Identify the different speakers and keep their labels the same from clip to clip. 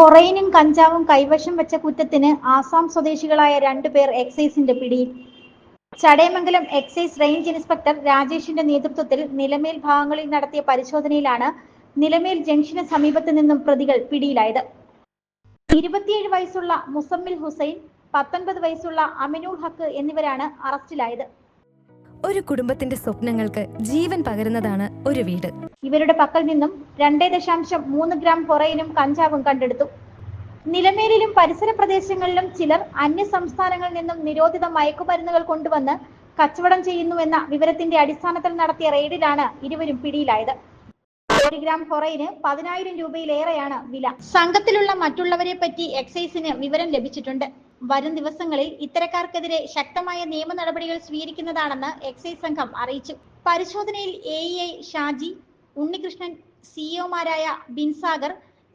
Speaker 1: ഹൊറൈനും കഞ്ചാവും കൈവശം വെച്ച കുറ്റത്തിന് ആസാം സ്വദേശികളായ രണ്ടുപേർ എക്സൈസിന്റെ പിടിയിൽ ചടയമംഗലം എക്സൈസ് റേഞ്ച് ഇൻസ്പെക്ടർ രാജേഷിന്റെ നേതൃത്വത്തിൽ നിലമേൽ ഭാഗങ്ങളിൽ നടത്തിയ പരിശോധനയിലാണ് നിലമേൽ ജംഗ്ഷന് സമീപത്ത് നിന്നും പ്രതികൾ പിടിയിലായത്. ഇരുപത്തിയേഴ് വയസ്സുള്ള മുസമ്മിൽ ഹുസൈൻ പത്തൊൻപത് വയസ്സുള്ള അമിനുൾ ഹക്ക് എന്നിവരാണ് അറസ്റ്റിലായത്.
Speaker 2: ഒരു കുടുംബത്തിന്റെ സ്വപ്നങ്ങൾക്ക് ജീവൻ പകരുന്നതാണ് ഒരു വീട്.
Speaker 1: ഇവരുടെ പക്കൽ നിന്നും രണ്ടേ ദശാംശം മൂന്ന് ഗ്രാം ഹൊറൈനും കഞ്ചാവും കണ്ടെടുത്തു. നിലമേലിലും പരിസര പ്രദേശങ്ങളിലും ചിലർ അന്യ സംസ്ഥാനങ്ങളിൽ നിന്നും നിരോധിത മയക്കുമരുന്നുകൾ കൊണ്ടുവന്ന് കച്ചവടം ചെയ്യുന്നുവെന്ന വിവരത്തിന്റെ അടിസ്ഥാനത്തിൽ നടത്തിയ റെയ്ഡിലാണ് ഇരുവരും പിടിയിലായത്. ഒരു ഗ്രാം ഹൊറൈന് പതിനായിരം രൂപയിലേറെയാണ് വില. സംഘത്തിലുള്ള മറ്റുള്ളവരെ പറ്റി എക്സൈസിന് വിവരം ലഭിച്ചിട്ടുണ്ട്. വരും ദിവസങ്ങളിൽ ഇത്തരക്കാർക്കെതിരെ ശക്തമായ നിയമ നടപടികൾ സ്വീകരിക്കുന്നതാണെന്ന് എക്സൈസ് സംഘം അറിയിച്ചു. പരിശോധനയിൽ എ ഐ ഷാജി ഉണ്ണികൃഷ്ണൻ സിഇഒമാരായ ബിൻസാഗർ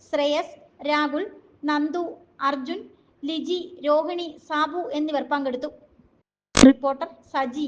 Speaker 1: ശ്രേയസ് രാഹുൽ നന്ദു അർജുൻ ലിജി രോഹിണി സാബു എന്നിവർ പങ്കെടുത്തു. റിപ്പോർട്ടർ സജി.